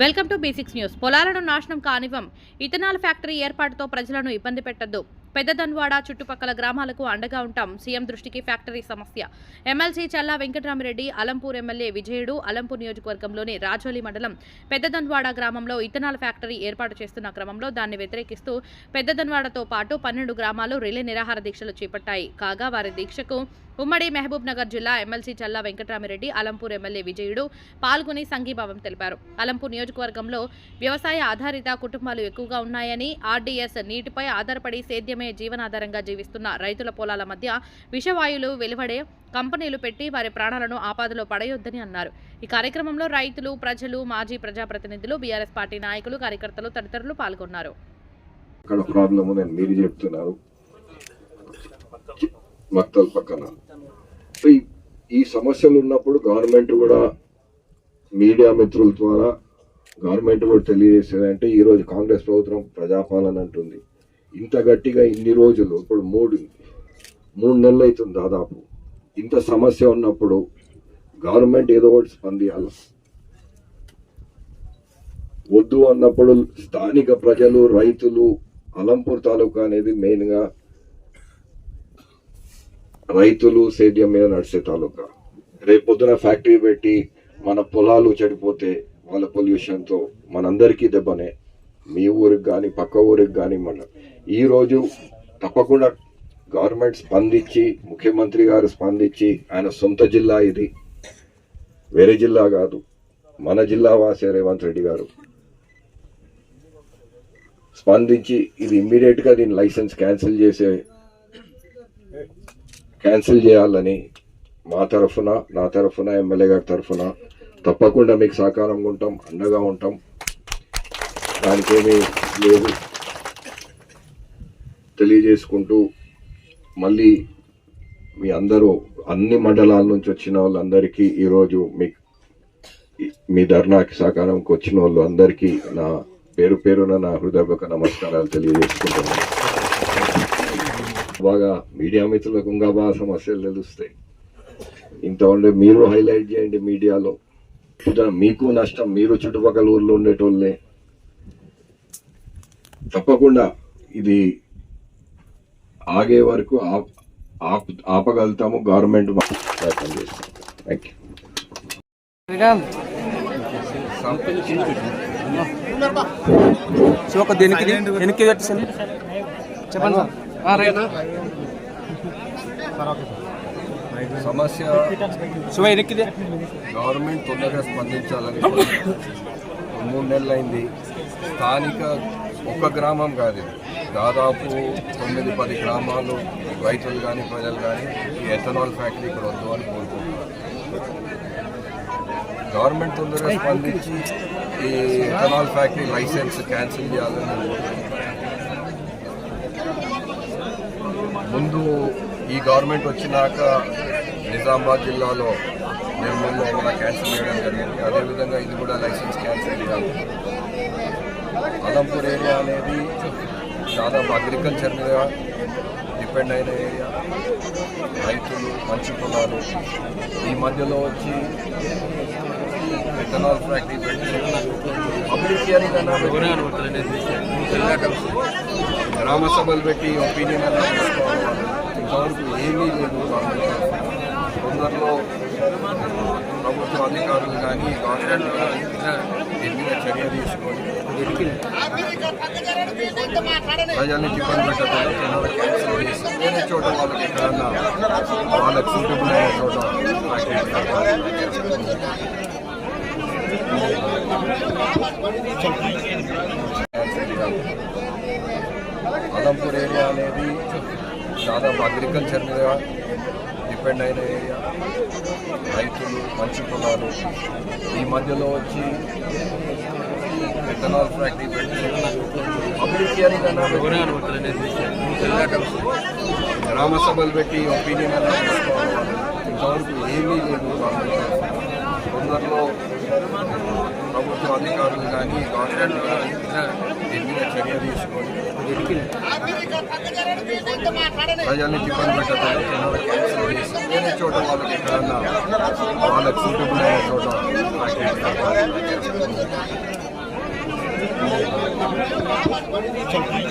Welcome to basics news. పొలాలను నాశనం కానివ్వం. Ethanol factory ఏర్పాటుతో ప్రజలను ఇబ్బంది పెట్టొద్దు. పెద్దదన్వాడ చుట్టుపక్కల గ్రామాలకు అండగా ఉంటాం సీఎం దృష్టికి ఫ్యాక్టరీ సమస్య. ఎమ్మెల్సీ చల్లా వెంకటరామిరెడ్డి అలంపూర్ ఎమ్మెల్యే విజయుడు అలంపూర్ నియోజకవర్గంలోని రాజోలి మండలం పెద్దదన్వాడ గ్రామంలో ఇథనాల్ ఫ్యాక్టరీ ఏర్పాటు చేస్తున్న క్రమంలో దాన్ని వ్యతిరేకిస్తూ పెద్దదన్వాడతో పాటు పన్నెండు గ్రామాలు రిలే నిరాహార దీక్షలు చేపట్టాయి. కాగా వారి దీక్షకు ఉమ్మడి మహబూబ్ నగర్ జిల్లా ఎమ్మెల్సీ చల్లా వెంకటరామిరెడ్డి అలంపూర్ ఎమ్మెల్యే విజయుడు పాల్గొని సంఘీభావం తెలిపారు. అలంపూర్ నియోజకవర్గంలో వ్యవసాయ ఆధారిత కుటుంబాలు ఎక్కువగా ఉన్నాయని ఆర్డీఎస్ నీటిపై ఆధారపడి సేద్యమే జీవనాధారంగా జీవిస్తున్న రైతుల పొలాల మధ్య విషవాయువులు వెలువడే కంపెనీలు పెట్టి వారి ప్రాణాలను ఆపాదలో పడయొద్దని అన్నారు. ఈ కార్యక్రమంలో రైతులు ప్రజలు మాజీ ప్రజాప్రతినిధులు బీఆర్ఎస్ పార్టీ నాయకులు కార్యకర్తలు తదితరులు పాల్గొన్నారు. అక్కడ మక్తల్ పక్కన. సో ఈ- ఈ సమస్యలు ఉన్నప్పుడు గవర్నమెంట్ కూడా మీడియా మిత్రుల ద్వారా గవర్నమెంట్ కూడా తెలియజేసేదంటే ఈరోజు కాంగ్రెస్ ప్రభుత్వం ప్రజాపాలన అంటుంది. ఇంత గట్టిగా ఇన్ని రోజులు ఇప్పుడు మూడు మూడు నెలలు అవుతుంది దాదాపు. ఇంత సమస్య ఉన్నప్పుడు గవర్నమెంట్ ఏదో ఒకటి స్పందించాలి వద్దు అన్నప్పుడు స్థానిక ప్రజలు రైతులు అలంపూర్ తాలూకా అనేది మెయిన్గా రైతులు సేద్యం మీద నడిచే తాలూకా. రేపు పొద్దున ఫ్యాక్టరీ పెట్టి మన పొలాలు చెడిపోతే వాళ్ళ పొల్యూషన్తో మనందరికీ దెబ్బనే. మీ ఊరికి కానీ పక్క ఊరికి కానీ మన ఈరోజు తప్పకుండా గవర్నమెంట్ స్పందించి ముఖ్యమంత్రి గారు స్పందించి ఆయన సొంత జిల్లా ఇది. వేరే జిల్లా కాదు. మన జిల్లా వాసే రేవంత్ రెడ్డి గారు. స్పందించి ఇది ఇమ్మీడియట్గా దీని లైసెన్స్ క్యాన్సిల్ చేసే క్యాన్సిల్ చేయాలని మా తరఫున నా తరఫున ఎమ్మెల్యే గారి తరఫున తప్పకుండా మీకు సహకారంగా ఉంటాం అండగా ఉంటాం. దానికేమీ లేదు. తెలియజేసుకుంటూ మళ్ళీ మీ అందరూ అన్ని మండలాల నుంచి వచ్చిన వాళ్ళందరికీ ఈరోజు మీ మీ ధర్నాకి సహకారంకి వచ్చిన వాళ్ళు అందరికీ నా పేరు పేరున నా హృదయపూర్వక నమస్కారాలు తెలియజేసుకుంటున్నాను. బాగా మీడియా మిత్రులకు ఇంకా బాగా సమస్యలు తెలుస్తాయి. ఇంత ఉండే మీరు హైలైట్ చేయండి మీడియాలో. మీకు నష్టం మీరు చుట్టుపక్కల ఊర్లో ఉండేటోళ్ళే. తప్పకుండా ఇది ఆగే వరకు ఆప్- ఆప్- ఆపగలుగుతాము. గవర్నమెంట్ ప్రయత్నం చేస్తాం థ్యాంక్ యూ సో ఒక దీనికి వెనక్కి చెప్పండి. సార్ సమస్య గవర్నమెంట్ తొందరగా స్పందించాలని మూడు నెలలు అయింది స్థానిక ఒక్క గ్రామం కాదు ఇది. దాదాపు తొమ్మిది పది గ్రామాలు రైతులు కానీ ప్రజలు కానీ ఈ ఎథనాల్ ఫ్యాక్టరీ ఇక్కడ వద్దు అని కోరుకుంటున్నారు. గవర్నమెంట్ తొందరగా స్పందించి ఈ ఎథనాల్ ఫ్యాక్టరీ లైసెన్స్ క్యాన్సిల్ చేయాలని ముందు ఈ గవర్నమెంట్ వచ్చినాక నిజామాబాద్ జిల్లాలో నిర్మల్లో కూడా క్యాన్సిల్ చేయడం జరిగింది. అదేవిధంగా ఇది కూడా లైసెన్స్ క్యాన్సిల్ చేయాలి అలంపూర్ ఏరియా అనేది దాదాపు అగ్రికల్చర్ మీద డిపెండ్ అయిన ఏరియా రైతులు మంచి పొలాలు. ఈ మధ్యలో వచ్చి ఎథనాల్ ఫ్యాక్టరీ పబ్లిక్ హియరింగ్ అన్నా గ్రామ సభలు పెట్టి ఒపీనియన్ అన్నా ఇంతవరకు ఏమీ లేదు. తొందరలో ప్రభుత్వ అధికారులు కానీ గవర్నమెంట్ కానీ దీని మీద చర్య తీసుకొని ప్రజల్ని ఇబ్బంది పెట్టకుండా తొందరగా క్యాన్సిల్ చేసి వేరే చోట వాళ్ళకి ఎక్కడన్నా వాళ్ళకి సూటబుల్ అయిన చోట అలంపూర్ ఏరియా అనేది దాదాపు అగ్రికల్చర్ మీద డిపెండ్ అయిన ఏరియా. రైతులు మంచి పొలాలు. ఈ మధ్యలో వచ్చి ఎథనాల్ ఫ్యాక్టరీ పెట్టి పబ్లిక్ హియరింగ్ గ్రామ సభలు పెట్టి ఒపీనియన్ అన్నా తీసుకోవాలి. ఇంతవరకు ఏమీ లేదు. తొందరలో ప్రభుత్వ ప్రభుత్వ అధికారులు కానీ గవర్నమెంట్ కానీ దీని మీద చర్య తీసుకొని ప్రజల్ని ఇబ్బంది పెట్టకుండా తొందరగా క్యాన్సిల్ చేసి వేరే చోట వాళ్ళకి ఎక్కడన్నా వాళ్ళకి సూటబుల్ అయిన చోట ఫ్యాక్టరీ